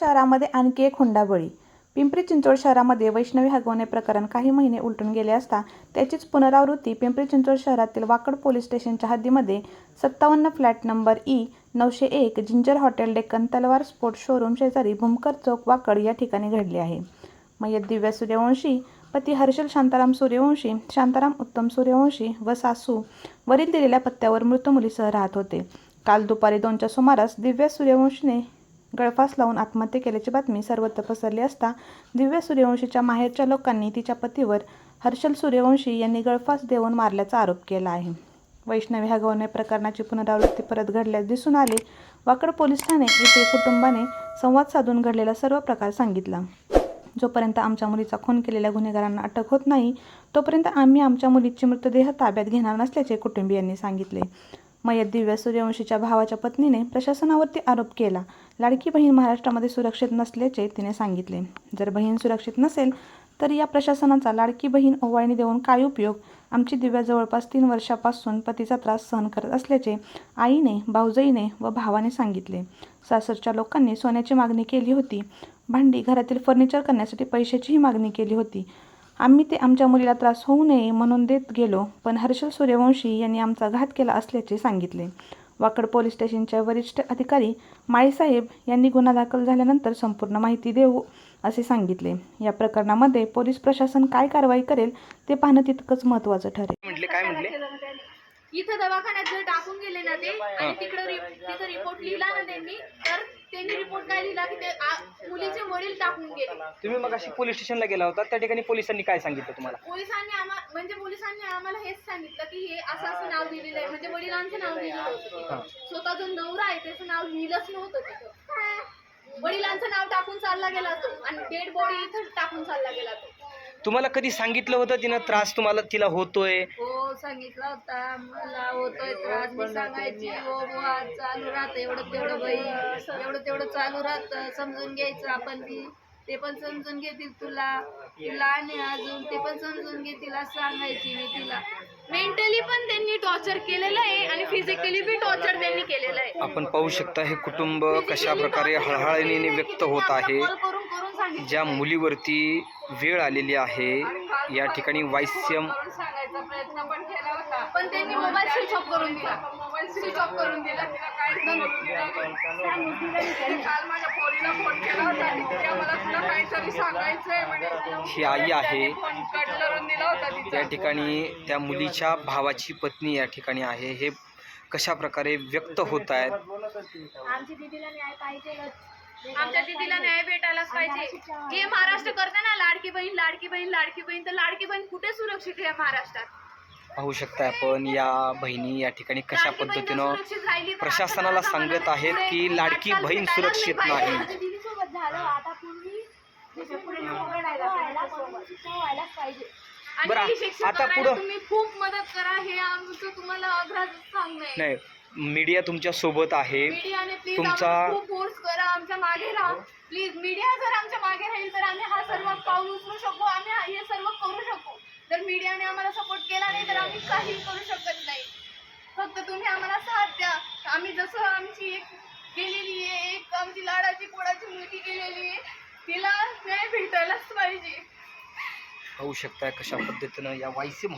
शहरामध्ये आणखी एक हुंडाबळी. पिंपरी चिंचवड शहरामध्ये वैष्णवी हगवणे प्रकरण काही महिने उलटून गेले असता त्याचीच पुनरावृत्ती पिंपरी चिंचवड शहरातील वाकड पोलीस स्टेशनच्या हद्दीमध्ये सत्तावन्न फ्लॅट नंबर ई नऊशे एक जिंजर हॉटेल डेक्कन तलवार स्पोर्ट शोरूम शेजारी भूमकर चौक वाकड या ठिकाणी घडली आहे. मयत दिव्या सूर्यवंशी पती हर्षल शांताराम सूर्यवंशी शांताराम उत्तम सूर्यवंशी व सासू वरील दिलेल्या पत्त्यावर मृत मुलीसह राहत होते. काल दुपारी दोनच्या सुमारास दिव्या सूर्यवंशीने गळफास लावून आत्महत्या केल्याची बातमी सर्वत्र पसरली असता दिव्या सूर्यवंशीच्या माहेरच्या लोकांनी तिच्या पतीवर हर्षल सूर्यवंशी यांनी गळफास देऊन मारल्याचा आरोप केला आहे. वैष्णवी ह्या हगवणे प्रकरणाची पुनरावृत्ती परत घडल्यास दिसून आले. वाकड पोलीस ठाणे येथे कुटुंबाने संवाद साधून घडलेला सर्व प्रकार सांगितला. जोपर्यंत आमच्या मुलीचा खून केलेल्या गुन्हेगारांना अटक होत नाही तोपर्यंत आम्ही आमच्या मुलीचे मृतदेह ताब्यात घेणार नसल्याचे कुटुंबियांनी सांगितले. मयत दिव्या सूर्यवंशीच्या भावाच्या पत्नीने प्रशासनावरती आरोप केला. लाडकी बहीण महाराष्ट्रामध्ये सुरक्षित नसल्याचे तिने सांगितले. जर बहीण सुरक्षित नसेल तर या प्रशासनाचा लाडकी बहीण ओवाळणी देऊन काय उपयोग? आमची दिव्या जवळपास तीन वर्षापासून पतीचा त्रास सहन करत असल्याचे आईने भाऊजाईने व भावाने सांगितले. सासरच्या लोकांनी सोन्याची मागणी केली होती. भांडी घरातील फर्निचर करण्यासाठी पैशाचीही मागणी केली होती. आम्ही ते आमच्या मुलीला त्रास होऊ नये म्हणून देत गेलो पण हर्षल सूर्यवंशी यांनी आमचा घात केला असल्याचे सांगितले. वाकड पोलीस स्टेशनच्या वरिष्ठ अधिकारी माळीसाहेब यांनी गुन्हा दाखल झाल्यानंतर संपूर्ण माहिती देऊ असे सांगितले. या प्रकरणामध्ये पोलीस प्रशासन काय कारवाई करेल ते पाहणं तितकंच महत्त्वाचं ठरेल. म्हटले काय म्हटले? इथं दवाखान्यात जर टाकून गेले ना ते आणि तिकडं तिथं रिपोर्ट लिहिला ना त्यांनी तर त्यांनी रिपोर्ट काय लिहिला की ते आ- मुलीचे वडील टाकून गेले तुम्ही मग अशी पोलीस स्टेशनला गेला होता त्या ठिकाणी पोलिसांनी काय सांगितलं तुम्हाला पोलिसांनी आम्हा म्हणजे पोलिसांनी आम्हाला हेच सांगितलं की हे असं असं नाव दिलेलं आहे म्हणजे वडिलांचं नाव दिलेलं होतं. तिथं. स्वतः जो नवरा आहे त्याचं नाव लिहिलंच नव्हतं तिथं वडिलांचं नाव टाकून चालला गेला तो आणि डेड बॉडी इथं टाकून चालला गेला तो तुम्हाला कधी सांगितलं होतं तिनं त्रास तुम्हाला तिला होतोय? हो सांगितला होता. मला होतोय त्रास. मी सांगायची हो, हो बुवा चालू राहतं. एवढं तेवढं बाई एवढं तेवढं चालू राहतं. समजून घ्यायचं आपण बी. ते पण समजून घेतील तुला. ती लहान अजून. ते पण समजून घेतील असं सांगायची मी तिला. मेंटली पण त्यांनी टॉर्चर केलेलं आहे आणि फिजिकली बी टॉर्चर त्यांनी केलेलं आहे. आपण पाहू शकता हे कुटुंब कशा प्रकारे हळहळीने व्यक्त होत आहे. ज्या मुलीवरती वेळ आलेली आहे या ठिकाणी वायस्यम करून सांगायचा प्रयत्न पण केला होता. पण त्यांनी मोबाईल स्विच ऑफ करून दिला. मोबाईल स्विच ऑफ करून दिला. तिला काय काल माझ्या पोरीला फोन केला होता तिथे मला तुला काहीतरी सांगायचंय म्हणे ही आई आहे. या ठिकाणी त्या मुलीच्या भावाची पत्नी या ठिकाणी आहे. हे कशा प्रकारे व्यक्त होत आहेत? आमची दिदीला न्याय पाहिजे आमच्या दिदीला न्याय भेटायलाच पाहिजे. हे महाराष्ट्र करते ना लाडकी बहीण लाडकी बहीण लाडकी बहीण तर लाडकी बहीण कुठे सुरक्षित आहे या महाराष्ट्रात? पाहू शकता आपण या बहिणी या ठिकाणी कशा पद्धतीनं प्रशासनाला सांगत आहेत की लाडकी बहीण सुरक्षित. नाही. आता पुढे ही तुम्ही खूप मदत करा हे आमचं तुम्हाला अग्राज सांगणं नाही. मीडिया तुमच्यासोबत आहे. मीडियाने प्लीज तुमचा- खूप फोर्स करा आमच्या मागे राहा. प्लीज मीडिया जर आमच्या मागे राहील तर आम्ही हा सर्व पाऊल उचलू शकू आम्ही हा- हे सर्व करू शकू. जर मीडियाने आम्हाला सपोर्ट केला नाही तर आम्ही काही करू शकत नाही. फक्त तुम्ही आम्हाला साथ द्या. आम्ही जसं आमची एक गेलेली आहे एक आमची लाडाची कोणाची मुलगी गेलेली आहे तिला न्याय भेटायलाच पाहिजे. पाहू शकता कशा पद्धतीनं या वायसीम